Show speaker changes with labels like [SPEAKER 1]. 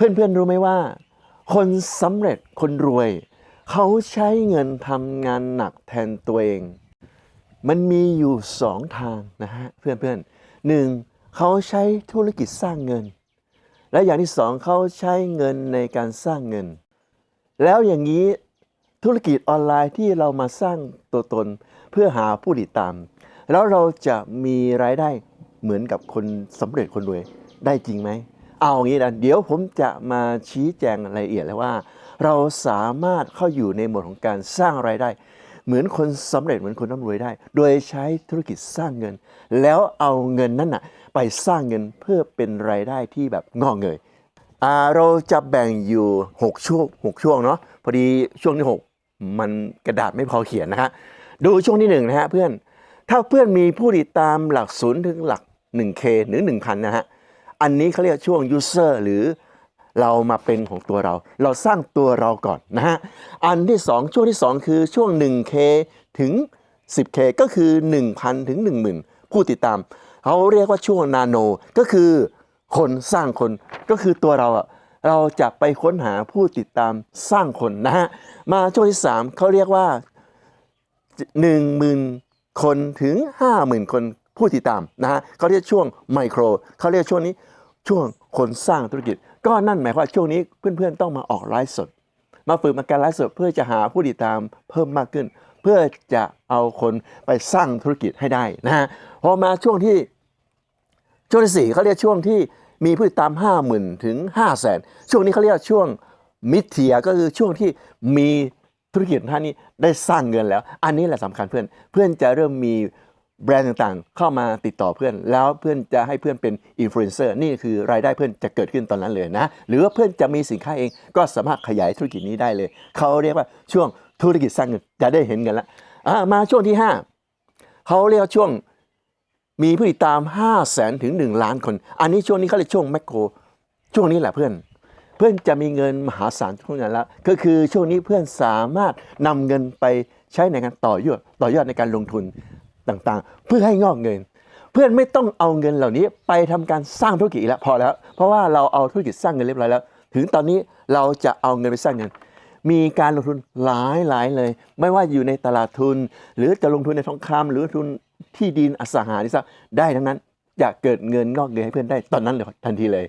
[SPEAKER 1] เพื่อนๆรู้ไหมว่า คนสำเร็จคนรวย เขาใช้เงินทำงานหนักแทนตัวเอง มันมีอยู่สองทางนะฮะเพื่อนๆหนึ่งเขาใช้ธุรกิจสร้างเงิน และอย่างที่สองเขาใช้เงินในการสร้างเงิน แล้วอย่างนี้ธุรกิจออนไลน์ที่เรามาสร้างตัวตนเพื่อหาผู้ติดตาม แล้วเราจะมีรายได้เหมือนกับคนสำเร็จคนรวยได้จริงไหม เอาอางี้นะเดี๋ยวผมจะมาชี้แจงรายละเอียดแล้วว่า เราสามารถเข้าอยู่ในโหมดของการสร้างรายได้ เหมือนคนสำเร็จเหมือนคนร่ำรวยได้ โดยใช้ธุรกิจสร้างเงิน แล้วเอาเงินนั้นน่ะไปสร้างเงินเพื่อเป็นรายได้ที่แบบงอกเงยเราจะแบ่งอยู่ 6 ช่วง6ช่วงเนาะพอดีช่วงที่ 6 มันกระดาษไม่พอเขียนนะฮะดูช่วงที่1นะฮะเพื่อนถ้าเพื่อนมีผู้ติดตามหลักศูนย์ถึงหลัก 1K หรือ 1,000 นะฮะ อันนี้เขาเรียกช่วง user หรือเรามาเป็นของตัวเรา เราสร้างตัวเราก่อนนะฮะ อันที่ 2 ช่วงที่ 2 คือช่วง 1K ถึง 10K ก็คือ 1,000 ถึง 10,000 ผู้ติดตาม เขาเรียกว่าช่วงนาโน ก็คือคนสร้างคนก็คือตัวเราอะเราจะไปค้นหาผู้ติดตามสร้างคนนะฮะ มาช่วงที่ 3เขาเรียกว่า 10,000 คนถึง 50,000 คน ผู้ติดตามนะฮะเขาเรียกช่วงไมโครเขาเรียกช่วงนี้ช่วงคนสร้างธุรกิจ ก็นั่นหมายความว่าช่วงนี้เพื่อนๆต้องมาออกไลฟ์สด มาฝึกมาการไลฟ์สดเพื่อจะหาผู้ติดตามเพิ่มมากขึ้น เพื่อจะเอาคนไปสร้างธุรกิจให้ได้นะฮะพอมาช่วงที่ช่วงที่สี่เขาเรียกช่วงที่มีผู้ติดตาม 5 0,000 ถึง 5 0 0 0 0 0ช่วงนี้เขาเรียกช่วงมิดเทียก็คือช่วงที่มีธุรกิจท่านนี้ได้สร้างเงินแล้ว อันนี้แหละสำคัญเพื่อนเพื่อนจะเริ่มมี แบรนด์ต่างๆ เข้ามาติดต่อเพื่อน แล้วเพื่อนจะให้เพื่อนเป็นอินฟลูเอนเซอร์นี่คือรายได้เพื่อนจะเกิดขึ้นตอนนั้นเลยนะ หรือว่าเพื่อนจะมีสินค้าเองก็สามารถขยายธุรกิจนี้ได้เลย เขาเรียกว่าช่วงธุรกิจสร้างเงินจะได้เห็นกันล้วอ่ามาช่วงที่ห้าเขาเรียกช่วงมีผู้ติดตาม 5 0 0แสนถึง 1 ล้านคน อันนี้ช่วงนี้เขาเรียกช่วงแมคโครช่วงนี้แหละเพื่อน เพื่อนจะมีเงินมหาศาลช่วงนั้นแล้วก็คือช่วงนี้เพื่อนสามารถนำเงินไปใช้ในการต่อยอดต่อยอดในการลงทุน ต่างๆ เพื่อให้งอกเงิน เพื่อนไม่ต้องเอาเงินเหล่านี้ไปทำการสร้างธุรกิจแล้วพอแล้ว เพราะว่าเราเอาธุรกิจสร้างเงินเรียบร้อยแล้ว ถึงตอนนี้เราจะเอาเงินไปสร้างเงิน มีการลงทุนหลายหลายเลย ไม่ว่าอยู่ในตลาดทุน หรือจะลงทุนในทองคำหรือทุนที่ดินอสังหาริมทรัพย์ได้ทั้งนั้นจะเกิดเงินงอกเงยให้เพื่อนได้ตอนนั้นเลยทันทีเลย